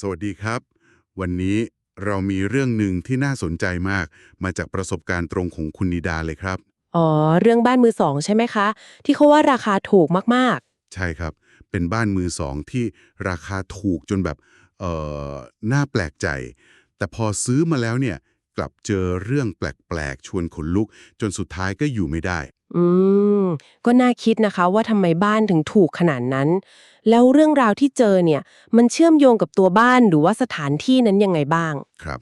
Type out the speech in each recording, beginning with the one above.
สวัสดีครับ วันนี้เรามีเรื่องหนึ่งที่น่าสนใจมาก มาจากประสบการณ์ตรงของคุณนิดาเลยครับ อ๋อ เรื่องบ้านมือสองใช่ไหมคะ ที่เขาว่าราคาถูกมากใช่ครับ เป็นบ้านมือสองที่ราคาถูกจนแบบ เอ่อ น่าแปลกใจ แต่พอซื้อมาแล้วเนี่ย กลับเจอเรื่องแปลกๆ ชวนขนลุก จนสุดท้ายก็อยู่ไม่ได้ๆ อืม ก็น่าคิดนะคะว่าทำไมบ้านถึงถูกขนาดนั้น แล้วเรื่องราวที่เจอเนี่ย มันเชื่อมโยงกับตัวบ้านหรือว่าสถานที่นั้นยังไงบ้าง ครับ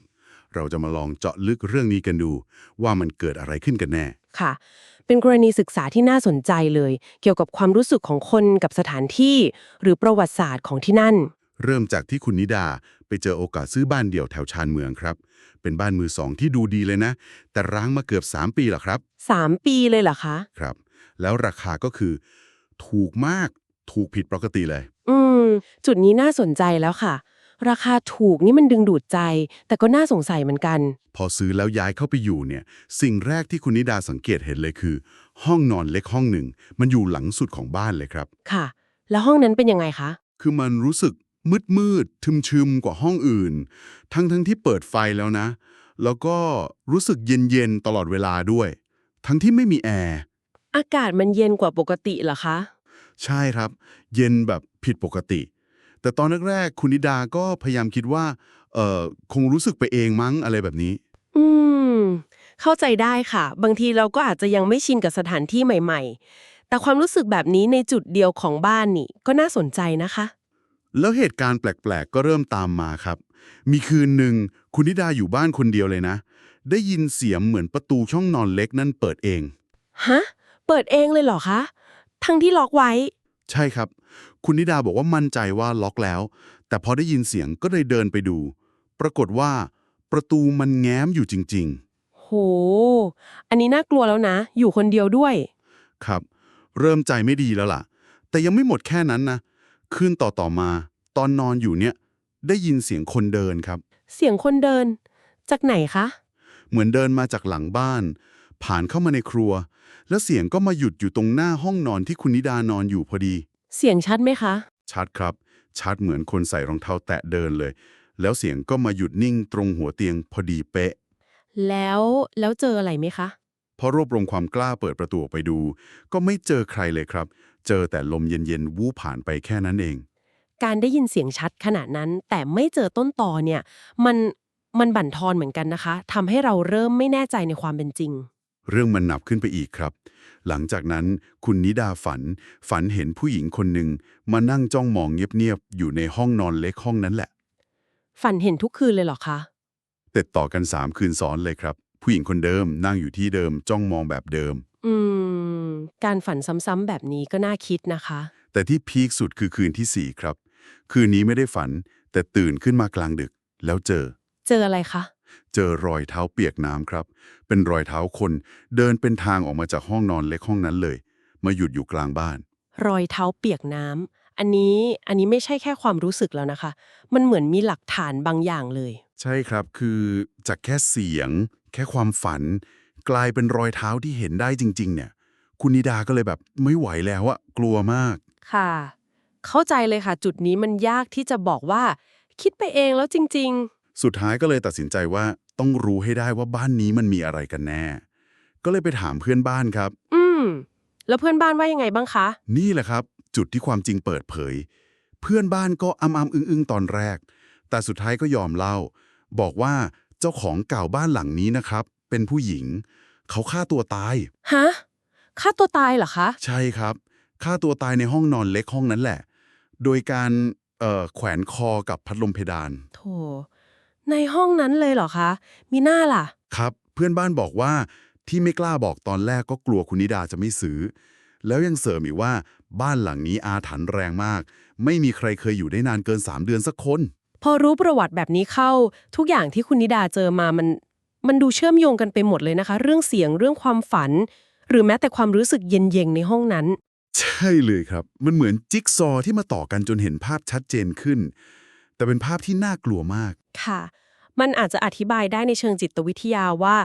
เราจะมาลองเจาะลึกเรื่องนี้กันดู ว่ามันเกิดอะไรขึ้นกันแน่ ค่ะ เป็นกรณีศึกษาที่น่าสนใจเลย เกี่ยวกับความรู้สึกของคนกับสถานที่ หรือประวัติศาสตร์ของที่นั่น เริ่มจากที่คุณนิดาไปเจอโอกาสซื้อบ้านเดี่ยวแถวชานเมืองครับ เป็นบ้านมือสองที่ดูดีเลยนะ แต่ร้างมาเกือบ 3 ปีแล้วครับ 3 ปีเลยเหรอคะครับ แล้วราคาก็คือ ถูกมากถูกผิดปกติเลย อืม จุดนี้น่าสนใจแล้วค่ะ ราคาถูกนี่มันดึงดูดใจ แต่ก็น่าสงสัยเหมือนกัน พอซื้อแล้วย้ายเข้าไปอยู่เนี่ย สิ่งแรกที่คุณนิดาสังเกตเห็นเลยคือ ห้องนอนเล็กห้องหนึ่ง มันอยู่หลังสุดของบ้านเลยครับ ค่ะ แล้วห้องนั้นเป็นยังไงคะ คือมันรู้สึก มืดมืดทึมชึมๆกว่าห้องอื่น ทั้งทั้งที่เปิดไฟแล้วนะ แล้วก็รู้สึกเย็นเย็นๆตลอดเวลาด้วย ทั้งที่ไม่มีแอร์ อากาศมันเย็นกว่าปกติเหรอคะ ใช่ครับ เย็นแบบผิดปกติ แต่ตอนแรกๆคุณนิดาก็พยายามคิดว่า เอ่อคงรู้สึกไปเองมั้งอะไรแบบนี้ อืม เข้าใจได้ค่ะ บางทีเราก็อาจจะยังไม่ชินกับสถานที่ใหม่ ๆ แต่ความรู้สึกแบบนี้ในจุดเดียวของบ้านนี่ก็น่าสนใจนะคะ แล้วเหตุการณ์แปลกๆ ก็เริ่มตามมาครับ มีคืนหนึ่งคุณนิดาอยู่บ้านคนเดียวเลยนะ ได้ยินเสียงเหมือนประตูช่องนอนเล็กนั่นเปิดเอง ฮะ เปิดเองเลยเหรอคะ ทั้งที่ล็อกไว้ ใช่ครับ คุณนิดาบอกว่ามั่นใจว่าล็อกแล้ว แต่พอได้ยินเสียงก็เลยเดินไปดู ปรากฏว่าประตูมันแง้มอยู่จริง โห อันนี้น่ากลัวแล้วนะ อยู่คนเดียวด้วย ๆ ครับ เริ่มใจไม่ดีแล้วล่ะ แต่ยังไม่หมดแค่นั้นนะ คืนต่อๆมา ตอนนอนอยู่เนี่ย ได้ยินเสียงคนเดินครับ เสียงคนเดิน จากไหนคะ เหมือนเดินมาจากหลังบ้าน ผ่านเข้ามาในครัว แล้วเสียงก็มาหยุดอยู่ตรงหน้าห้องนอนที่คุณนิดานอนอยู่พอดี เสียงชัดไหมคะ ชัดครับ ชัดเหมือนคนใส่รองเท้าแตะเดินเลย แล้วเสียงก็มาหยุดนิ่งตรงหัวเตียงพอดีเป๊ะ แล้วแล้วเจออะไรไหมคะพอรวบรวมความกล้าเปิดประตูออกไปดู ก็ไม่เจอใครเลยครับ เจอแต่ลมเย็นๆ วูบผ่านไปแค่นั้นเอง การได้ยินเสียงชัดขนาดนั้น แต่ไม่เจอต้นตอเนี่ย มันมันบั่นทอนเหมือนกันนะคะทำให้เราเริ่มไม่แน่ใจในความเป็นจริง เรื่องมันหนับขึ้นไปอีกครับ หลังจากนั้นคุณนิดาฝัน ฝันเห็นผู้หญิงคนหนึ่งมานั่งจ้องมองเงียบๆอยู่ในห้องนอนเล็กห้องนั้นแหละ ฝันเห็นทุกคืนเลยเหรอคะติดต่อกันสามคืนซ้อนเลยครับ ผู้หญิงคนเดิมนั่งอยู่ที่เดิมจ้องมองแบบเดิม อืม การฝันซ้ำๆแบบนี้ก็น่าคิดนะคะ แต่ที่พีคสุดคือคืนที่สี่ครับ คืนนี้ไม่ได้ฝัน แต่ตื่นขึ้นมากลางดึก แล้วเจอ เจออะไรคะ เจอรอยเท้าเปียกน้ำครับ เป็นรอยเท้าคนเดินเป็นทางออกมาจากห้องนอนเล็กห้องนั้นเลย มาหยุดอยู่กลางบ้าน รอยเท้าเปียกน้ำอันนี้อันนี้ไม่ใช่แค่ความรู้สึกแล้วนะคะ มันเหมือนมีหลักฐานบางอย่างเลย ใช่ครับคือจากแค่เสียง แค่ความฝัน กลายเป็นรอยเท้าที่เห็นได้จริง ๆ เนี่ย คุณนิดาก็เลยแบบไม่ไหวแล้วอะกลัวมาก ค่ะ เข้าใจเลยค่ะ จุดนี้มันยากที่จะบอกว่า คิดไปเองแล้วจริง สุดท้ายก็เลยตัดสินใจว่าต้องรู้ให้ได้ว่าบ้านนี้มันมีอะไรกันแน่ ก็เลยไปถามเพื่อนบ้านครับ ๆ อืม แล้วเพื่อนบ้านว่ายังไงบ้างคะ นี่แหละครับ จุดที่ความจริงเปิดเผย เพื่อนบ้านก็อ้ำอ้ำอึ้งอึ้งตอนแรก แต่สุดท้ายก็ยอมเล่า บอกว่าเจ้าของเก่าบ้านหลังนี้นะครับ เป็นผู้หญิง เขาฆ่าตัวตาย ฮะฆ่าตัวตายเหรอคะ ใช่ครับฆ่าตัวตายในห้องนอนเล็กห้องนั้นแหละ โดยการเอ่อแขวนคอกับพัดลมเพดาน โถ ในห้องนั้นเลยเหรอคะ มีหน้าล่ะ ครับ เพื่อนบ้านบอกว่าที่ไม่กล้าบอกตอนแรกก็กลัวคุณนิดาจะไม่ซื้อ แล้วยังเสริมอีกว่าบ้านหลังนี้อาถรรพ์แรงมาก ไม่มีใครเคยอยู่ได้นานเกิน 3 เดือนสักคน พอรู้ประวัติแบบนี้เข้า ทุกอย่างที่คุณนิดาเจอมามัน มันดูเชื่อมโยงกันไปหมดเลยนะคะ เรื่องเสียงเรื่องความฝัน หรือแม้แต่ความรู้สึกเย็นๆในห้องนั้น ใช่เลยครับ มันเหมือนจิ๊กซอว์ที่มาต่อกันจนเห็นภาพชัดเจนขึ้น แต่เป็นภาพที่น่ากลัวมาก ค่ะ มันอาจจะอธิบายได้ในเชิงจิตวิทยาว่า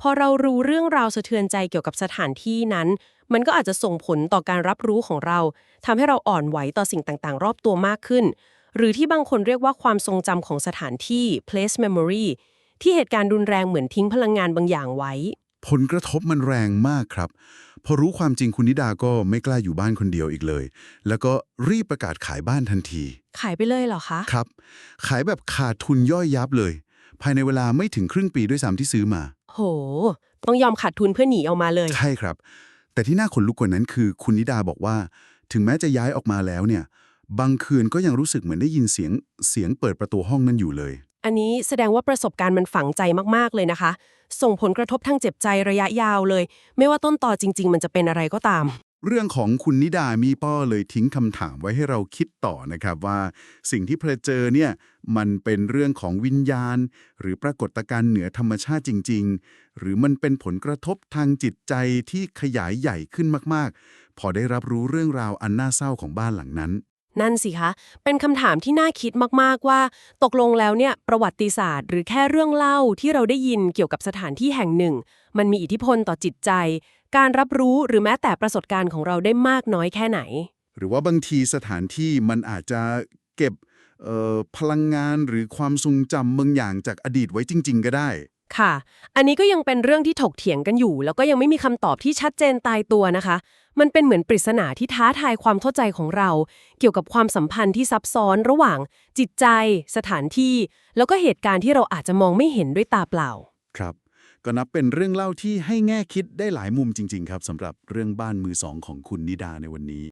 พอเรารู้เรื่องราวสะเทือนใจเกี่ยวกับสถานที่นั้น มันก็อาจจะส่งผลต่อการรับรู้ของเราทำให้เราอ่อนไหวต่อสิ่งต่างๆ รอบตัวมากขึ้น หรือที่บางคนเรียกว่าความทรงจำของสถานที่ place memory ที่เหตุการณ์รุนแรงเหมือนทิ้งพลังงานบางอย่างไว้ ผลกระทบมันแรงมากครับ พอรู้ความจริงคุณนิดาก็ไม่กล้าอยู่บ้านคนเดียวอีกเลย แล้วก็รีบประกาศขายบ้านทันที ขายไปเลยเหรอคะ ครับ ขายแบบขาดทุนย่อยยับเลย ภายในเวลาไม่ถึงครึ่งปีด้วยซ้ำที่ซื้อมา โห ต้องยอมขาดทุนเพื่อหนีออกมาเลย ใช่ครับ แต่ที่น่าขนลุกกว่านั้นคือ คุณนิดาบอกว่า ถึงแม้จะย้ายออกมาแล้วเนี่ย บางคืนก็ยังรู้สึกเหมือนได้ยินเสียงเสียงเปิดประตูห้องนั้นอยู่เลย อันนี้แสดงว่าประสบการณ์มันฝังใจมากๆเลยนะคะ ส่งผลกระทบทางเจ็บใจระยะยาวเลย ไม่ว่าต้นต่อจริง ๆ มันจะเป็นอะไรก็ตาม เรื่องของคุณนิดามีป้อเลยทิ้งคำถามไว้ให้เราคิดต่อนะครับว่า สิ่งที่เพลเจอเนี่ยมันเป็นเรื่องของวิญญาณ หรือปรากฏการณ์เหนือธรรมชาติจริง ๆ หรือมันเป็นผลกระทบทางจิตใจที่ขยายใหญ่ขึ้นมากๆ พอได้รับรู้เรื่องราวอันน่าเศร้าของบ้านหลังนั้น นั่นสิคะ เป็นคำถามที่น่าคิดมากๆว่า ตกลงแล้วเนี่ยประวัติศาสตร์ หรือแค่เรื่องเล่าที่เราได้ยินเกี่ยวกับสถานที่แห่งหนึ่ง มันมีอิทธิพลต่อจิตใจ การรับรู้หรือแม้แต่ประสบการณ์ของเราได้มากน้อยแค่ไหน หรือว่าบางทีสถานที่มันอาจจะเก็บพลังงานหรือความทรงจำบางอย่างจากอดีตไว้จริง ๆ ก็ได้ ค่ะ อันนี้ก็ยังเป็นเรื่องที่ถกเถียงกันอยู่ แล้วก็ยังไม่มีคำตอบที่ชัดเจนตายตัวนะคะ มันเป็นเหมือนปริศนาที่ท้าทายความเข้าใจของเรา เกี่ยวกับความสัมพันธ์ที่ซับซ้อนระหว่าง จิตใจ สถานที่ แล้วก็เหตุการณ์ที่เราอาจจะมองไม่เห็นด้วยตาเปล่า ครับ ก็นับเป็นเรื่องเล่าที่ให้แง่คิดได้หลายมุมจริง ๆ ครับสำหรับเรื่องบ้านมือสองของคุณนิดาในวันนี้